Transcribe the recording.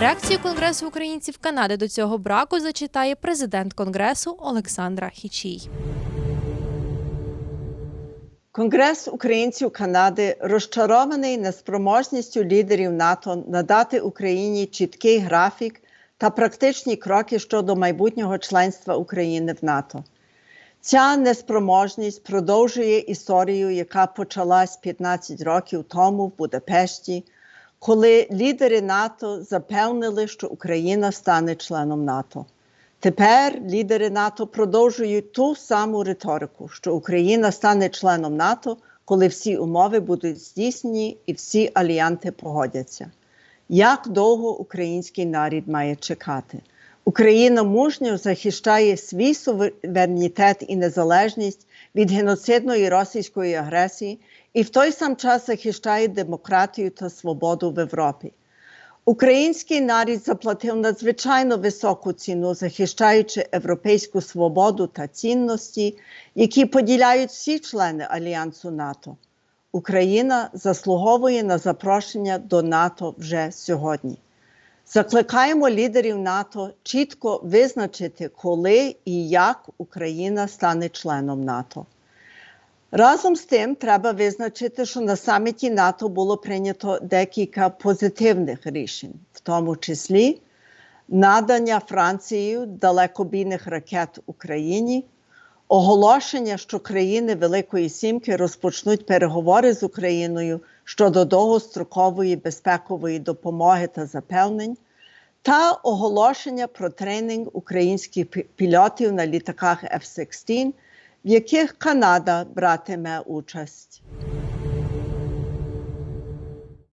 Реакцію Конгресу українців Канади до цього браку зачитає президент Конгресу Олександра Хічій. Конгрес українців Канади розчарований неспроможністю лідерів НАТО надати Україні чіткий графік та практичні кроки щодо майбутнього членства України в НАТО. Ця неспроможність продовжує історію, яка почалась 15 років тому в Будапешті, коли лідери НАТО запевнили, що Україна стане членом НАТО. Тепер лідери НАТО продовжують ту саму риторику, що Україна стане членом НАТО, коли всі умови будуть здійснені і всі альянти погодяться. Як довго український нарід має чекати? Україна мужньо захищає свій суверенітет і незалежність від геноцидної російської агресії і в той сам час захищає демократію та свободу в Європі. Український нарід заплатив надзвичайно високу ціну, захищаючи європейську свободу та цінності, які поділяють всі члени Альянсу НАТО. Україна заслуговує на запрошення до НАТО вже сьогодні. Закликаємо лідерів НАТО чітко визначити, коли і як Україна стане членом НАТО. Разом з тим, треба визначити, що на саміті НАТО було прийнято декілька позитивних рішень, в тому числі надання Францією далекобійних ракет Україні, оголошення, що країни Великої Сімки розпочнуть переговори з Україною щодо довгострокової безпекової допомоги та запевнень, та оголошення про тренінг українських пі- пілотів на літаках F-16, в яких Канада братиме участь.